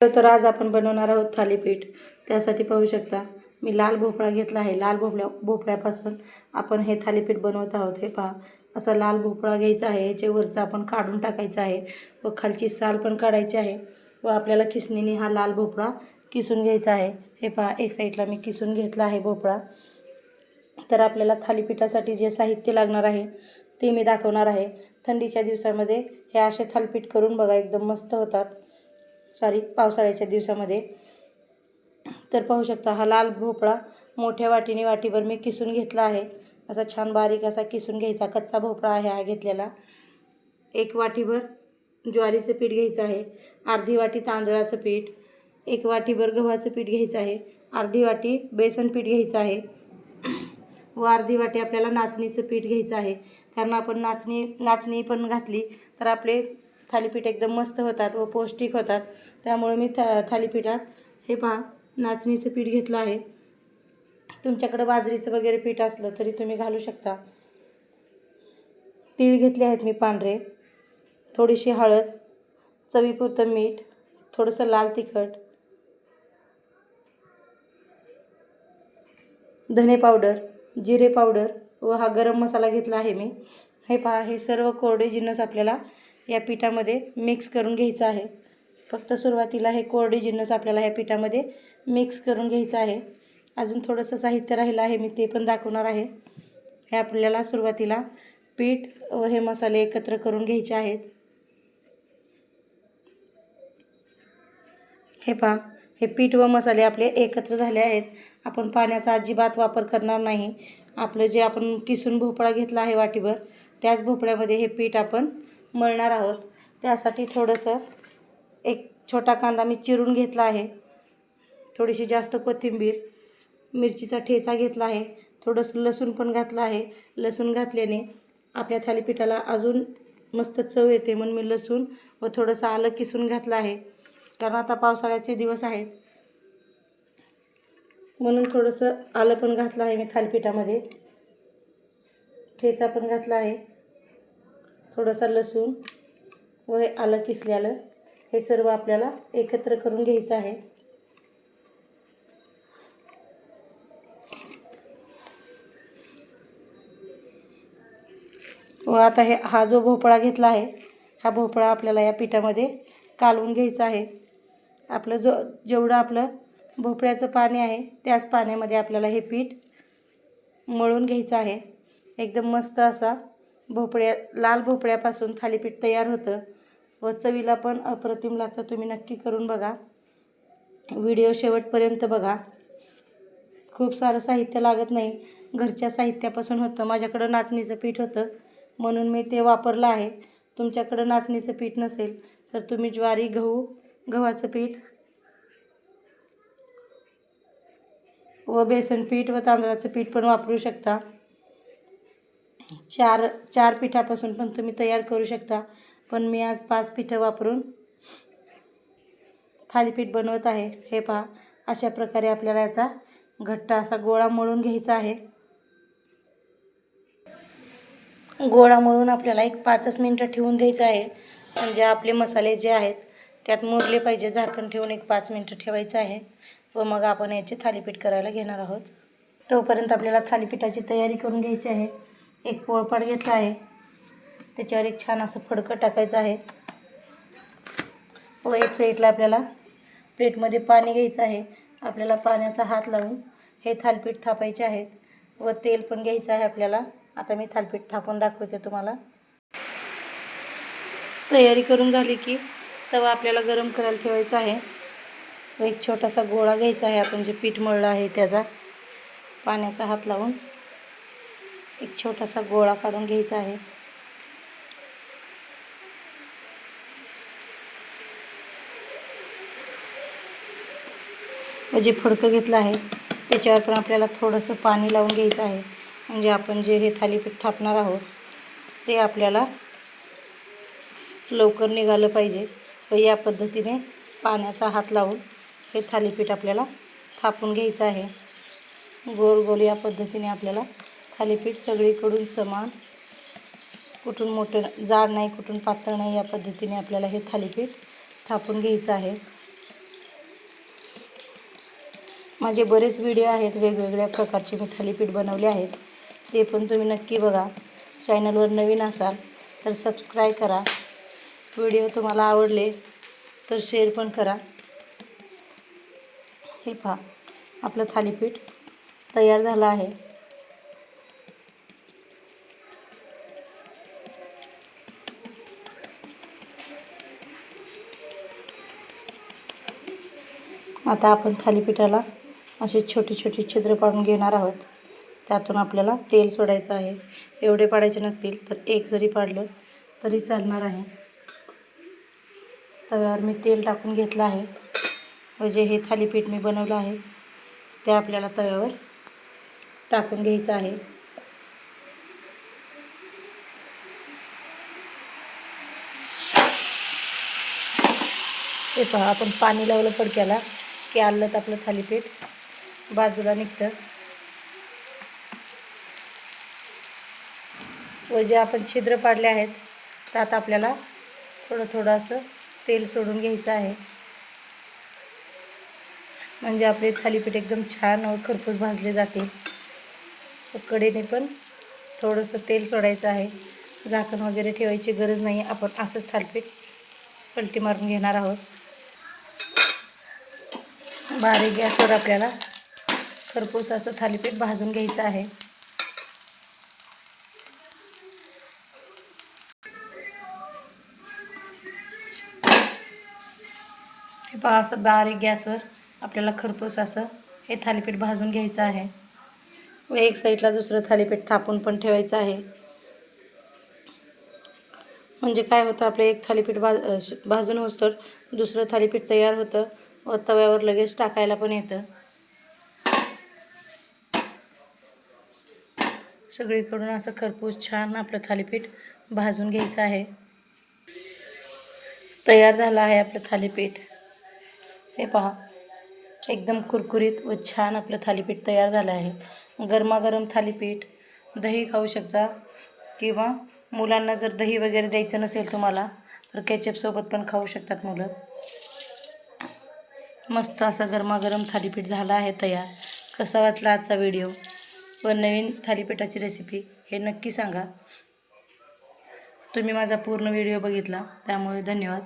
तर आज आपण बनवणार आहोत थालीपीठ. त्यासाठी पाहू शकता मी लाल भोपळा घेतला आहे. लाल भोपळ्या भोपळ्यापासून आपण हे थालीपीठ बनवत आहोत. हे पहा असा लाल भोपळा घ्यायचा आहे. याचे वरचं आपण काढून टाकायचं आहे व खालची साल पण काढायची आहे व आपल्याला किसणीने हा लाल भोपळा किसून घ्यायचा आहे. हे पहा एक साईडला मी किसून घेतला आहे भोपळा. तर आपल्याला थालीपीठासाठी जे साहित्य लागणार आहे ते मी दाखवणार आहे. थंडीच्या दिवसामध्ये हे असे थालीपीठ करून बघा एकदम मस्त होतात. सॉरी पावसाळ्याच्या दिवसामध्ये. तर पाहू शकता हा लाल भोपळा मोठ्या वाटीने वाटीभर मी किसून घेतला आहे. असा छान बारीक असा किसून घ्यायचा कच्चा भोपळा आहे हा घेतलेला. एक वाटीभर ज्वारीचं पीठ घ्यायचं आहे अर्धी वाटी तांदळाचं पीठ एक वाटीभर गव्हाचं पीठ घ्यायचं आहे अर्धी वाटी बेसन पीठ घ्यायचं आहे व अर्धी वाटी आपल्याला नाचणीचं पीठ घ्यायचं आहे. कारण आपण नाचणी नाचणी पण घातली तर आपले थालीपीठ एकदम मस्त होतात व पौष्टिक होतात. त्यामुळे मी था थालीपीठात हे पहा नाचणीचं पीठ घेतलं आहे. तुमच्याकडं बाजरीचं वगैरे पीठ असलं तरी तुम्ही घालू शकता. तीळ घेतले आहेत मी पांढरे. थोडीशी हळद चवीपुरतं मीठ थोडंसं लाल तिखट धने पावडर जिरे पावडर व हा गरम मसाला घेतला आहे मी. हे पहा हे सर्व कोरडे जिन्नस आपल्याला या पिठामध्ये मिक्स करून घ्यायचं आहे. फक्त सुरुवातीला हे कोरडे जिन्नस आपल्याला ह्या पिठामध्ये मिक्स करून घ्यायचं आहे. अजून थोडंसं साहित्य राहिलं आहे मी ते पण दाखवणार आहे. हे आपल्याला सुरुवातीला पीठ व हे मसाले एकत्र करून घ्यायचे आहेत. हे पहा हे पीठ व मसाले आपले एकत्र झाले आहेत. आपण पाण्याचा अजिबात वापर करणार नाही. आपलं जे आपण किसून भोपळा घेतला आहे वाटीभर त्याच भोपळ्यामध्ये हे पीठ आपण मळणार आहोत. त्यासाठी थोडंसं एक छोटा कांदा मी चिरून घेतला आहे. थोडीशी जास्त कोथिंबीर मिरचीचा ठेचा घेतला आहे. थोडंसं लसूण पण घातलं आहे. लसूण घातल्याने आपल्या थालीपीठाला अजून मस्त चव येते म्हणून मी लसूण व थोडंसं आलं किसून घातलं आहे. कारण आता पावसाळ्याचे दिवस आहेत. म्हणून थोडंसं आलं पण घातलं आहे मी थालीपीठामध्ये. ठेचा पण घातला आहे. थोडासा लसूण व हे आलं किसल्यालं हे सर्व आपल्याला एकत्र करून घ्यायचं आहे. व आता हे हा जो भोपळा घेतला आहे हा भोपळा आपल्याला या पिठामध्ये कालवून घ्यायचा आहे. आपलं जो जेवढं आपलं भोपळ्याचं पाणी आहे त्याच पाण्यामध्ये आपल्याला हे पीठ मळून घ्यायचं आहे. एकदम मस्त असा भोपळ्या लाल भोपळ्यापासून थालीपीठ तयार होतं. व चवीला पण अप्रतिम लागतं तुम्ही नक्की करून बघा. व्हिडिओ शेवटपर्यंत बघा. खूप सारं साहित्य लागत नाही. घरच्या साहित्यापासून होतं. माझ्याकडं नाचणीचं पीठ होतं. म्हणून मी ते वापरलं आहे. तुमच्याकडं नाचणीचं पीठ नसेल तर तुम्ही ज्वारी गहू गव्हाचं पीठ व बेसन पीठ व तांदळाचं पीठ पण वापरू शकता. चार चार पिठापासून पण तुम्ही तयार करू शकता. पण मी आज पाच पिठं वापरून थालीपीठ बनवत आहे. हे पहा अशा प्रकारे आपल्याला याचा घट्ट असा गोळा मळून घ्यायचा आहे. गोळा मळून आपल्याला एक पाचच मिनटं ठेवून द्यायचं आहे. म्हणजे आपले मसाले जे आहेत त्यात मुरले पाहिजे. झाकण ठेवून एक पाच मिनटं ठेवायचं आहे. व मग आपण याचे थालीपीठ करायला घेणार आहोत. तोपर्यंत आपल्याला थालीपीठाची तयारी करून घ्यायची आहे. एक पोळपाट घेतला आहे. त्याच्यावर एक छान असं फडकं टाकायचं आहे. व एक साईडला आपल्याला प्लेटमध्ये पाणी घ्यायचं आहे. आपल्याला पाण्याचा हात लावून हे थालपीठ थापायचे आहेत. व तेल पण घ्यायचं आहे आपल्याला. आता मी थालपीठ थापून दाखवते तुम्हाला. तयारी करून झाली की तवा आपल्याला गरम करायला ठेवायचा आहे. व एक छोटासा गोळा घ्यायचा आहे. आपण जे पीठ मळलं आहे त्याचा. पाण्याचा हात लावून एक छोटासा गोळा काढून घ्यायचा आहे. जे फडकं घेतलं आहे त्याच्यावर पण आपल्याला थोडंसं पाणी लावून घ्यायचं आहे. म्हणजे आपण जे हे थालीपीठ थापणार आहोत ते आपल्याला लवकर निघालं पाहिजे. व या पद्धतीने पाण्याचा हात लावून हे थालीपीठ आपल्याला थापून घ्यायचं आहे. गोल गोल या पद्धतीने आपल्याला थालीपीठ सगळीकडून समान. कुठून मोठं जाड नाही कुठून पातळ नाही या पद्धतीने आपल्याला हे थालीपीठ थापून घ्यायचं आहे. माझे बरेच व्हिडिओ आहेत वेगवेगळ्या प्रकारचे मी थालीपीठ बनवले आहेत. ते पण तुम्ही नक्की बघा. चॅनलवर नवीन असाल तर सबस्क्राईब करा. व्हिडिओ तुम्हाला आवडले तर शेअर पण करा. हे पहा आपलं थालीपीठ तयार झालं आहे. आता आपण थालीपीठाला असे छोटे छोटे छिद्र पाडून घेणार आहोत. त्यातून आपल्याला तेल सोडायचं आहे. एवढे पाडायचे नसतील तर एक जरी पाडलं तरी चालणार आहे. तव्यावर मी तेल टाकून घेतलं आहे. व जे हे थालीपीठ मी बनवलं आहे. ते आपल्याला तव्यावर टाकून घ्यायचं आहे. ते पहा आपण पाणी लावलं पडक्याला की आलं आपलं थालीपीठ. बाजूला निघतं. व जे आपण छिद्र पाडले आहेत त्यात आपल्याला थोडं थोडं असं तेल सोडून घ्यायचं आहे. म्हणजे आपले थालीपीठ एकदम छान व खरपूस भाजले जाते. कडेने पण थोडंसं तेल सोडायचं आहे. झाकण वगैरे ठेवायची गरज नाही. आपण असंच थालीपीठ पलटी मारून घेणार आहोत. बारीक गॅसवर आपल्याला खरपूस असं थालीपीठ भाजून घ्यायचं आहे. हे पहा असं बारीक गॅसवर आपल्याला खरपूस असं हे थालीपीठ भाजून घ्यायचं आहे. व एक साईडला दुसरं थालीपीठ थापून पण ठेवायचं आहे. म्हणजे काय होतं आपलं एक थालीपीठ भाज भाजून होतं तर दुसरं थालीपीठ तयार होतं. तव्यावर लगेच टाकायला पण येतं. सगळीकडून असं खरपूस छान आपलं थालीपीठ भाजून घ्यायचं आहे. तयार झालं आहे आपलं थालीपीठ. हे पहा. एकदम कुरकुरीत व छान आपलं थालीपीठ तयार झालं आहे. गरमागरम थालीपीठ दही खाऊ शकता किंवा मुलांना जर दही वगैरे द्यायचं नसेल तुम्हाला तर केचपसोबत पण खाऊ शकतात मुलं. मस्त असं गरमागरम थालीपीठ झाला आहे तयार. कसा वाटला आजचा व्हिडिओ? व नवीन थालीपीठाची रेसिपी हे नक्की सांगा. तुम्ही माझा पूर्ण व्हिडिओ बघितला त्यामुळे धन्यवाद.